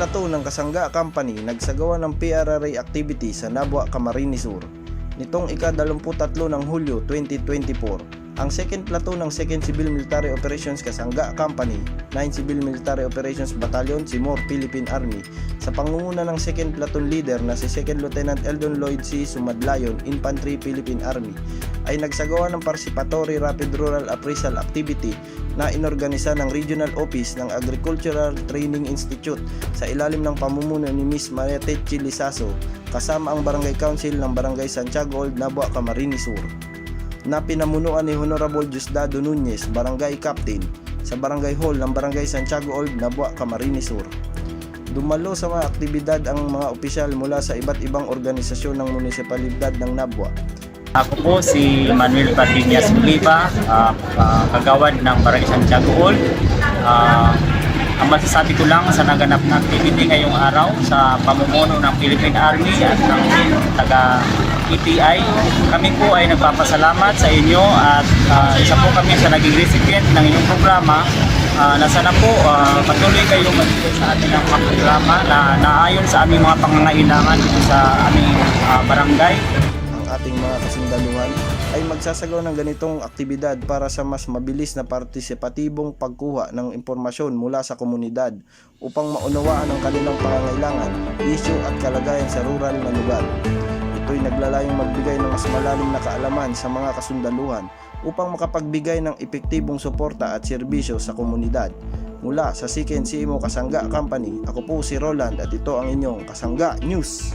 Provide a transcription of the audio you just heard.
platoon ng Kasangga Company nagsagawa ng PRRA activity sa Nabwa, Camarines Sur. Nitong ika-23 ng Hulyo 2024, ang 2nd Platoon ng 2nd Civil Military Operations Kasangga Company, 9 Civil Military Operations Battalion, Timor, Philippine Army, sa pangunguna ng 2nd Platoon Leader na si 2nd Lieutenant Eldon Lloyd C. Sumadlayon, Infantry Philippine Army, ay nagsagawa ng Participatory Rapid Rural Appraisal Activity na inorganisa ng Regional Office ng Agricultural Training Institute sa ilalim ng pamumuno ni Miss Mariette Chilisaso kasama ang Barangay Council ng Barangay Santiago Old Nabua, Camarines Sur na pinamunuan ni Honorable Diosdado Nunez, Barangay Captain, sa Barangay Hall ng Barangay Santiago Old, Nabua, Camarines Sur. Dumalo sa mga aktibidad ang mga opisyal mula sa iba't ibang organisasyon ng munisipalidad ng Nabua. Ako po si Manuel Padillas Oliva, ah, kagawad ng Barangay Santiago Old. Ah, ang masasabi ko lang sa naganap na activity ngayong araw sa pamumuno ng Philippine Army at ng taga ETI, kami po ay nagpapasalamat sa inyo at ah, isa po kami sa naging recipient ng inyong programa Ah, na sana po ah, patuloy kayong magbigay sa atin ng programa na naayon sa aming mga pangangailangan sa aming ah, barangay. Ating mga kasundaluhan ay magsasagawa ng ganitong aktibidad para sa mas mabilis na partisipatibong pagkuha ng impormasyon mula sa komunidad upang maunawaan ang kanilang pangangailangan, issue at kalagayan sa rural na lugar. Ito'y naglalayong magbigay ng mas malalim na kaalaman sa mga kasundaluhan upang makapagbigay ng epektibong suporta at serbisyo sa komunidad. Mula sa Siken CMO Kasangga Company, ako po si Roland at ito ang inyong Kasangga News.